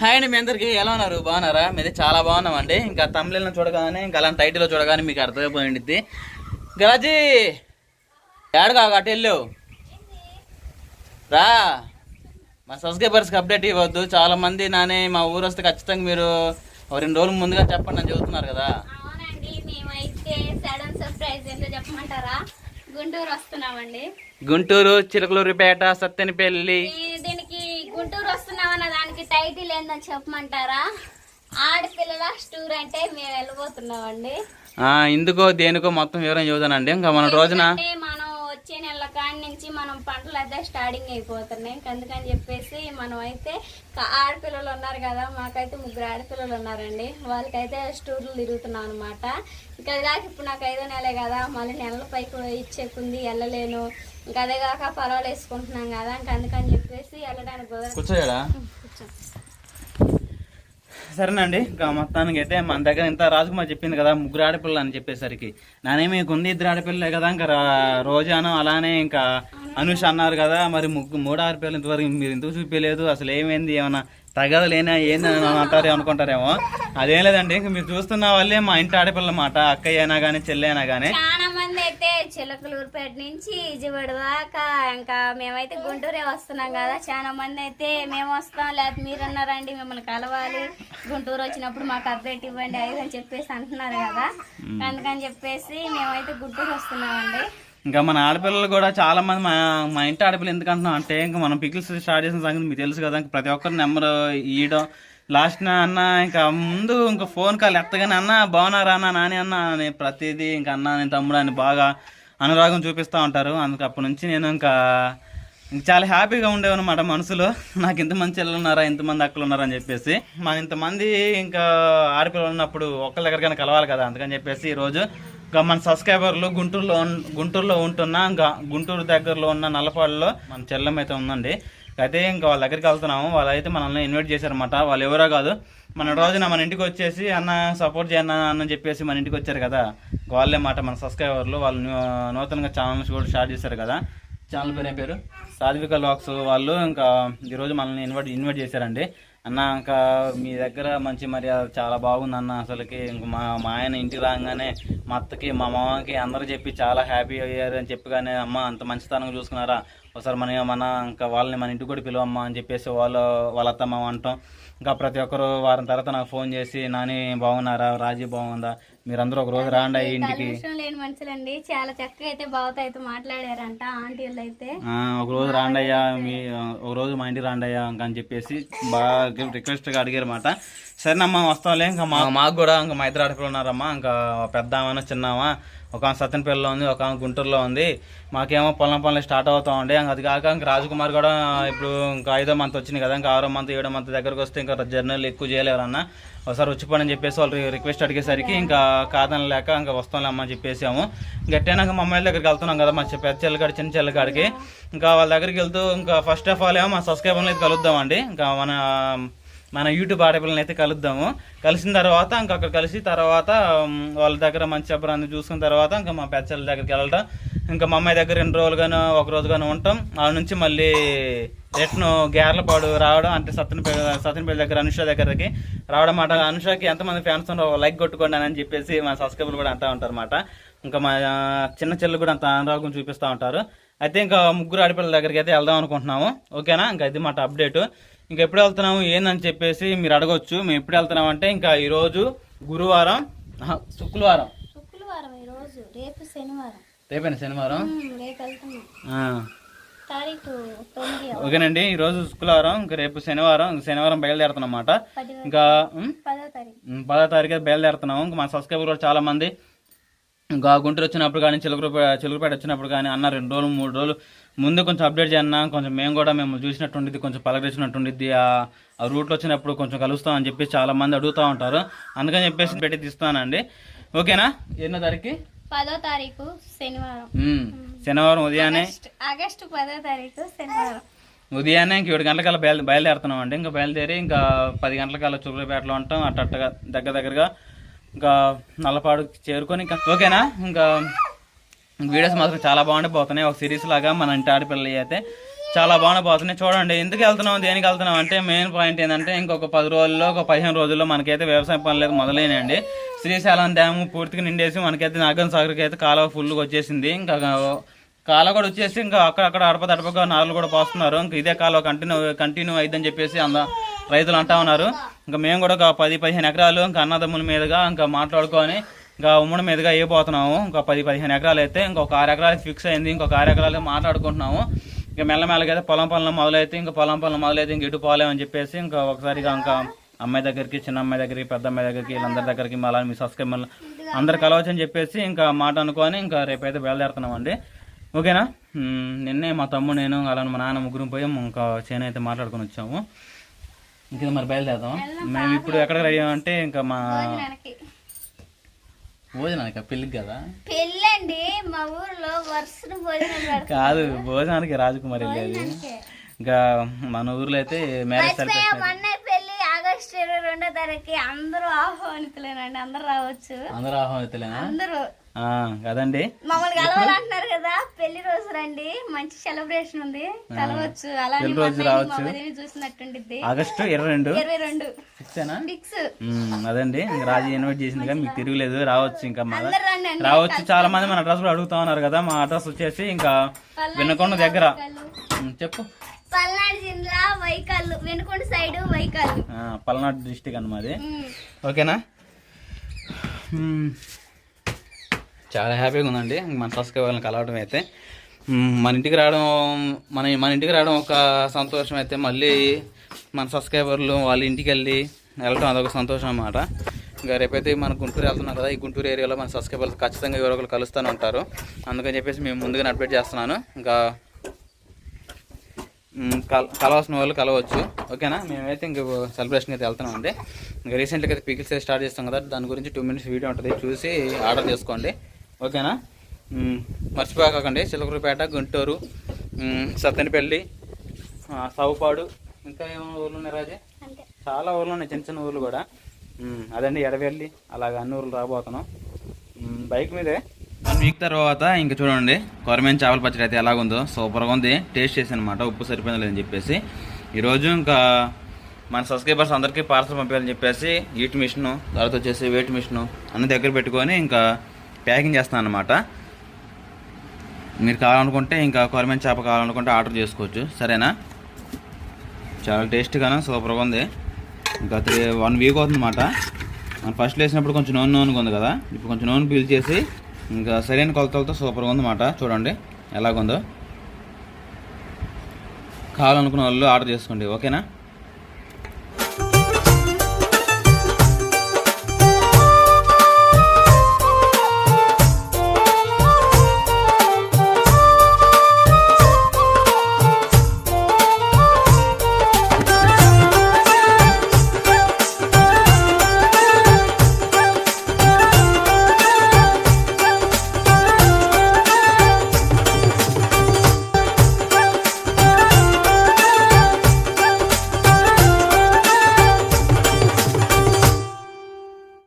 Hi అండి మీ అందరికి. ఎలా ఉన్నారు? బాగున్నారా? మీది చాలా బాగున్నామండి. ఇంకా తమిళను చూడగానే ఇంకా అలాంటి టైటిల్లో చూడగానే మీకు అర్థమైపోయింది గరాజీ ఏడగా అటు వెళ్ళావు రా. మా సబ్స్క్రైబర్స్కి అప్డేట్ ఇవ్వద్దు. చాలా మంది నానే మా ఊరు వస్తే ఖచ్చితంగా మీరు రెండు రోజులు ముందుగా చెప్పండి అని చెబుతున్నారు కదా. గుంటూరు వస్తున్నామండి. గుంటూరు చిలకలూరిపేట సత్తెనపల్లి. గుంటూరు వస్తున్నామన్న దానికి టైటిల్ ఏందో చెప్పమంటారా? ఆడపిల్లల స్టూర్ అంటే మేము వెళ్ళబోతున్నామండి. ఆ, ఇందుకో దేనికో మొత్తం వివరం చెబుతానండి. ఇంకా మన రోజున మనం నుంచి మనం పంటలు అయితే స్టార్టింగ్ అయిపోతున్నాయి. ఇంక అందుకని చెప్పేసి మనం అయితే ఆడపిల్లలు ఉన్నారు కదా మాకైతే ముగ్గురు ఆడపిల్లలు ఉన్నారండి. వాళ్ళకైతే స్టూర్లు తిరుగుతున్నాం అనమాట ఇంకా ఇప్పుడు నాకు ఐదో నెలే కదా మళ్ళీ నెలల పైకి ఇచ్చేకుంది వెళ్ళలేను. ఇంకా అదే కాక పొలాలు వేసుకుంటున్నాం కదా ఇంకా అందుకని చెప్పేసి వెళ్ళడానికి కుదరదు. సరేనండి ఇంకా మొత్తానికి అయితే మన దగ్గర ఇంత రాజకుమార్ చెప్పింది కదా ముగ్గురు ఆడపిల్లలు అని చెప్పేసరికి. నానేమి ఉంది ఇద్దరు ఆడపిల్లలే కదా ఇంకా రా- రోజాను అలానే ఇంకా అనుష్ అన్నారు కదా మరి ముగ్గు మూడు ఆడపిల్లలు ఇంతవరకు మీరు ఎందుకు చూపించలేదు అసలు ఏమైంది? ఏమన్నా తగదలేనా ఏంది అని అంటారు అనుకుంటారేమో. అదేం లేదండి ఇంక మీరు చూస్తున్న వాళ్ళే మా ఇంటి ఆడపిల్లల మాట అక్కయ్య అయినా కానీ చెల్లైనా అయినా కానీ మంది అయితే చిలకలూరుపేట నుంచి విజయవాడ దాకా. ఇంకా మేమైతే గుంటూరే వస్తున్నాం కదా. చాలా మంది అయితే మేము వస్తాం. లేకపోతే మీరు అన్నారండి మిమ్మల్ని కలవాలి. గుంటూరు వచ్చినప్పుడు మాకు అప్డేట్ ఇవ్వండి అది అని చెప్పేసి అంటున్నారు కదా. అందుకని చెప్పేసి మేమైతే గుంటూరు వస్తున్నామండి. ఇంకా మన ఆడపిల్లలు కూడా చాలా మంది మా మా ఇంటి ఆడపిల్లలు ఎందుకు అంటున్నాం అంటే ఇంకా మనం పికిల్స్ స్టార్ట్ చేసిన సంగతి మీకు తెలుసు కదా. ప్రతి ఒక్కరి నెంబర్ ఇయడం లాస్ట్ నా అన్న ఇంకా ముందు ఇంకా ఫోన్ కాల్ ఎత్తగానే అన్న బాగున్నారా అన్న నాని అన్న? అని ప్రతిదీ ఇంకా అన్న నేను తమ్ముడు అని బాగా అనురాగం చూపిస్తూ ఉంటారు. అందుకు అప్పటి నుంచి నేను ఇంకా ఇంక చాలా హ్యాపీగా ఉండేవన్నమాట మనసులో. నాకు ఇంతమంది చెల్లెలు ఉన్నారా ఇంతమంది అక్కలు ఉన్నారా అని చెప్పేసి. మన ఇంతమంది ఇంకా ఆడపిల్లలు ఉన్నప్పుడు ఒక్కరి దగ్గరకైనా కలవాలి కదా అందుకని చెప్పేసి ఈరోజు ఇంకా మన సబ్స్క్రైబర్లు గుంటూరులో గుంటూరులో ఉంటున్న ఇంకా గుంటూరు దగ్గరలో ఉన్న నల్లపాడులో మన చెల్లెం అయితే ఉందండి. అయితే ఇంకా వాళ్ళ దగ్గరికి వెళ్తున్నాము. వాళ్ళు అయితే మనల్ని ఇన్వైట్ చేశారనమాట వాళ్ళు ఎవరో కాదు. మన రోజున మన ఇంటికి వచ్చేసి అన్న సపోర్ట్ చేయన్న అన్న చెప్పేసి మన ఇంటికి వచ్చారు కదా. వాళ్ళే మాట మన సబ్స్క్రైబర్లు వాళ్ళు నూతనంగా ఛానల్స్ కూడా స్టార్ట్ చేశారు కదా. ఛానల్ పేరు ఏం పేరు? సాధ్విక లాక్స్ వాళ్ళు ఇంకా ఈరోజు మనల్ని ఇన్వైట్ ఇన్వైట్ చేశారండి. అన్న ఇంకా మీ దగ్గర మంచి మర్యాద చాలా బాగుంది అన్న. అసలుకి ఇంకా మా మా ఆయన ఇంటికి రాగానే మా అత్తకి మా మామకి అందరూ చెప్పి చాలా హ్యాపీ అయ్యారు అని చెప్పగానే అమ్మ అంత మంచితనంగా చూసుకున్నారా? ఒకసారి మన మన ఇంకా వాళ్ళని మన ఇంటికి కూడా పిలువమ్మా అని చెప్పేసి వాళ్ళు వాళ్ళ అత్త మామ అంటాం. ఇంకా ప్రతి ఒక్కరు వారం తర్వాత నాకు ఫోన్ చేసి నాని బాగున్నారా? రాజీ బాగుందా? మీరందరూ ఒక రోజు రాండి ఇంటికి. లేని మనుషులండి. చాలా చక్కగా అయితే బావతో అయితే మాట్లాడారంట ఆంటీలు అయితే ఆ, ఒక రోజు రాండయ్యా మీ ఒక రోజు మా ఇంటికి రాండయ్యా ఇంకా అని చెప్పేసి బాగా రిక్వెస్ట్గా అడిగారు అనమాట సరేనమ్మా వస్తాంలే ఇంకా మా మాకు కూడా ఇంకా మా ఇద్దరు ఉన్నారమ్మా ఇంకా పెద్ద ఆమె చిన్నామా? ఒక ఆమె సత్తెనపల్లిలో ఉంది ఒక ఆమె గుంటూరులో ఉంది. మాకేమో పొలం పనులు స్టార్ట్ అవుతా ఉండే. అది కాక ఇంకా రాజకుమార్ కూడా ఇప్పుడు ఇంకా ఐదో మంత్ వచ్చింది కదా ఇంకా ఆరో మంత్ ఏడో మంత్ దగ్గరకు వస్తే ఇంకా జర్నల్ ఎక్కువ చేయలేరు అన్న. ఒకసారి వచ్చిపోండి చెప్పేసి వాళ్ళు రిక్వెస్ట్ అడిగేసరికి ఇంకా కాదని లేక ఇంకా వస్తాంలేమ్మా అని చెప్పేసాము. గట్టైనాక మా అమ్మాయిల దగ్గరికి వెళ్తున్నాం కదా మా పెద్ద చెల్లగాడి చిన్న చెల్లగాడికి. ఇంకా వాళ్ళ దగ్గరికి వెళ్తూ ఇంకా ఫస్ట్ ఆఫ్ ఆల్ ఏమో మా సబ్స్క్రైబర్లు అయితే కలుద్దామండి. ఇంకా మన మన యూట్యూబ్ ఆడపిల్లని అయితే కలుద్దాము. కలిసిన తర్వాత ఇంకా అక్కడ కలిసి తర్వాత వాళ్ళ దగ్గర మంచి అభివృద్ధి చూసుకున్న తర్వాత ఇంకా మా పెచ్చల దగ్గరికి వెళ్ళటం. ఇంకా మా అమ్మాయి దగ్గర రెండు రోజులుగాను ఒక రోజుగాను ఉంటాం. ఆ నుంచి మళ్ళీ రిటర్న్ గేర్లపాడు రావడం అంటే సత్యనపేట సత్యనపేట దగ్గర అనుష దగ్గరకి రావడం మాట. అనుషకి ఎంతమంది ఫ్యాన్స్ ఉన్నారో లైక్ కొట్టుకోండి అని చెప్పేసి మా సబ్స్క్రైబర్లు కూడా అంటూ ఉంటారు అనమాట ఇంకా మా చిన్న చెల్లు కూడా అంత అనురాగం చూపిస్తూ ఉంటారు. అయితే ఇంకా ముగ్గురు ఆడపిల్లల దగ్గరికి అయితే వెళ్దాం అనుకుంటున్నాము. ఓకేనా? ఇంకా ఇది మాట అప్డేటు ఇంకా ఎప్పుడు వెళ్తున్నాము ఏందని చెప్పేసి మీరు అడగొచ్చు. మేము ఎప్పుడు వెళ్తున్నాం అంటే ఇంకా ఈరోజు గురువారం శుక్రవారం. శుక్రవారం ఈరోజు రేపు శనివారం. రేపేనా శనివారం? ఉమ్, రేపు వెళ్తున్నాం. ఆ. తారీఖు తొమ్మిది ఓకేనండి ఈరోజు శుక్రవారం ఇంకా రేపు శనివారం ఇంక శనివారం బయలుదేరుతున్నాం అన్నమాట. ఇంకా పదో తారీఖు. పదో బయలుదేరుతున్నాము. ఇంకా మా సబ్స్క్రైబర్ కూడా చాలా మంది ఇంకా గుంటూరు వచ్చినప్పుడు కానీ చిలుకూరుపేట చిలుకూరుపేట వచ్చినప్పుడు కానీ అన్న రెండు రోజులు మూడు రోజులు ముందు కొంచెం అప్డేట్ చేయన్న కొంచెం మేము కూడా మేము చూసినట్టుండిద్ది కొంచెం పలకరించినట్టుండిద్ది ఆ రూట్లో వచ్చినప్పుడు కొంచెం కలుస్తాం అని చెప్పి చాలా మంది అడుగుతూ ఉంటారు. అందుకని చెప్పేసి పెట్టి తీస్తానండి ఓకేనా? ఎన్నో తారీఖు? పదో తారీఖు శనివారం. శనివారం ఉదయాన్నే? ఆగస్ట్- పదో తారీఖు శనివారం. ఉదయాన్నే ఇంక ఏడు గంటలకల్లా బయలు బయలుదేరుతున్నాం అండి ఇంకా బయలుదేరి ఇంకా పది గంటలకల్లా చుక్కలపేటలో ఉంటాం. అట్ట అట్టగా దగ్గర దగ్గరగా ఇంకా నల్లపాడు చేరుకొని ఇంకా ఓకేనా? ఇంకా వీడియోస్ మాత్రం చాలా బాగుండే పోతున్నాయి. ఒక సిరీస్ లాగా మన ఇంటి ఆడపిల్లలు అయితే చాలా బాగుండిపోతున్నాయి చూడండి ఎందుకు వెళ్తున్నాం దేనికి వెళ్తున్నాం అంటే మెయిన్ పాయింట్ ఏంటంటే ఇంకొక పది రోజుల్లో ఒక పదిహేను రోజుల్లో మనకైతే వ్యవసాయ పనులు అయితే మొదలైనాయండి. శ్రీశైలం డ్యాము పూర్తిగా నిండేసి మనకైతే నాగన్ సాగర్కి అయితే కాలువ ఫుల్గా వచ్చేసింది. ఇంకా కాలువ కూడా వచ్చేసి ఇంకా అక్కడక్కడ అడప తడపగా నాలుగు కూడా పోస్తున్నారు. ఇంకా ఇదే కాలువ కంటిన్యూ కంటిన్యూ అయిద్దని చెప్పేసి అందా రైతులు అంటా ఉన్నారు. ఇంకా మేము కూడా ఒక పది పదిహేను ఎకరాలు ఇంకా అన్నదమ్ముల మీదుగా ఇంకా మాట్లాడుకొని ఇంకా ఉమ్మడి మీదుగా అయిపోతున్నాము ఇంకా పది పదిహేను ఎకరాలు అయితే ఇంకొక ఆరు ఎకరాలు ఫిక్స్ అయింది. ఇంకొక ఆరు ఎకరాలు మాట్లాడుకుంటున్నాము. ఇంకా మెల్లమెల్లగా అయితే పొలం పనులు మొదలైతే ఇంకా పొలం పనులు మొదలైతే ఇంక ఇటు పోలేమని చెప్పేసి ఇంకా ఒకసారిగా ఇంకా అమ్మాయి దగ్గరికి చిన్న అమ్మాయి దగ్గరికి పెద్ద అమ్మాయి దగ్గరికి వీళ్ళందరి దగ్గరికి మళ్ళీ మీ సబ్స్క్రైబర్లు అందరు కలవచ్చని చెప్పేసి ఇంకా మాట అనుకొని ఇంకా రేపైతే బయలుదేరుతున్నామండి. ఓకేనా? నిన్నే మా తమ్ముడు నేను అలానే మా నాన్న ముగ్గురు పోయి ఇంకా చేనైతే మాట్లాడుకొని వచ్చాము. ఇంకా మరి బయలుదేరుదాం మేము ఇప్పుడు ఎక్కడ రెడీ అంటే ఇంకా మా భోజనానికి. పెళ్ళికి కదా? పెళ్ళండి. మా ఊర్లో వరుసను భోజనం కాదు భోజనానికి రాజకుమారి వెళ్ళేది. ఇంకా మన ఊర్లో అయితే మ్యారేజ్ పెళ్ళి ఆగస్టు ఇరవై రెండో తారీఖు. అందరూ ఆహ్వానితులేనండి. అందరూ రావచ్చు. అందరూ ఆహ్వానితులేనా? అందరూ. కదండి? మమ్మల్ని కలవాలంటున్నారు కదా పెళ్ళి రోజు రండి మంచి సెలబ్రేషన్ ఉంది. కలవచ్చు. పెళ్ళి రోజు మా రావచ్చు. చూసినట్టుండిద్ది ఆగస్టు ఇరవై రెండు. ఇరవై రెండు. ఫిక్స్ అదండి. రాజు ఇన్వైట్ చేసింది కదా మీకు తిరుగులేదు. రావచ్చు ఇంకా అండి రావచ్చు. చాలా మంది మన అడ్రస్ కూడా అడుగుతా ఉన్నారు కదా మా అడ్రస్ వచ్చేసి ఇంకా వినకొండ దగ్గర. చెప్పు. పల్నాడు జిల్లా వైకల్లు. వెనుకొండ సైడ్ వైకల్లు. పల్నాడు డిస్టిక్ అన్నమాది. ఓకేనా. చాలా హ్యాపీగా ఉందండి. మన సబ్స్క్రైబర్లను కలవడం అయితే. మన ఇంటికి రావడం మన మన ఇంటికి రావడం ఒక సంతోషం అయితే. మళ్ళీ మన సబ్స్క్రైబర్లు వాళ్ళ ఇంటికి వెళ్ళి వెళ్ళటం అదొక సంతోషం అన్నమాట. ఇంకా రేపైతే మన గుంటూరు వెళ్తున్నాం కదా ఈ గుంటూరు ఏరియాలో మన సబ్స్క్రైబర్లు ఖచ్చితంగా ఎవరో ఒకరు కలుస్తూనే ఉంటారు. అందుకని చెప్పేసి మేము ముందుగా అప్డేట్ చేస్తున్నాను. ఇంకా కల కలవాల్సిన వాళ్ళు కలవచ్చు. ఓకేనా? మేమైతే ఇంక సెలబ్రేషన్ అయితే వెళ్తున్నాం అండి. ఇంకా రీసెంట్గా అయితే పీకిల్స్ అయితే స్టార్ట్ చేస్తాం కదా దాని గురించి టూ మినిట్స్ వీడియో ఉంటుంది. చూసి ఆర్డర్ చేసుకోండి. ఓకేనా? మర్చిపోకండి చిలకలపేట గుంటూరు సత్తెనపల్లి సౌపాడు ఇంకా ఏమో ఊర్లు ఉన్నాయి రాజే చాలా ఊర్లు ఉన్నాయి చిన్న చిన్న ఊర్లు కూడా. అదండి ఎడవెల్లి. అలాగ అన్ని ఊర్లు రాబోతున్నాం. బైక్ మీదే? వన్ వీక్ తర్వాత ఇంకా చూడండి. కొరమేన్ చేపల పచ్చడి అయితే ఎలాగుందో. సూపర్గా ఉంది. టేస్ట్ చేసాను అనమాట ఉప్పు సరిపోయింది లేదని చెప్పేసి. ఈరోజు ఇంకా మన సబ్స్క్రైబర్స్ అందరికీ పార్సల్ పంపించాలని చెప్పేసి హీట్ మిషన్ తర్వాత వచ్చేసి వెయిట్ మిషన్ అన్ని దగ్గర పెట్టుకొని ఇంకా ప్యాకింగ్ చేస్తాను అనమాట మీరు కావాలనుకుంటే ఇంకా కొరమేన్ చేప కావాలనుకుంటే ఆర్డర్ చేసుకోవచ్చు. సరేనా? చాలా టేస్ట్గాను సూపర్గా ఉంది. ఇంకా త్రీ వన్ వీక్ అవుతుందన్నమాట. మనం ఫస్ట్ వేసినప్పుడు కొంచెం నూనె నూనెగా ఉంది కదా. ఇప్పుడు కొంచెం నూనె పీల్చేసి ఇంకా సరైన కొలతలతో సూపర్గా ఉందన్నమాట. చూడండి ఎలాగుందో. కావాలనుకున్న వాళ్ళు ఆర్డర్ చేసుకోండి. ఓకేనా?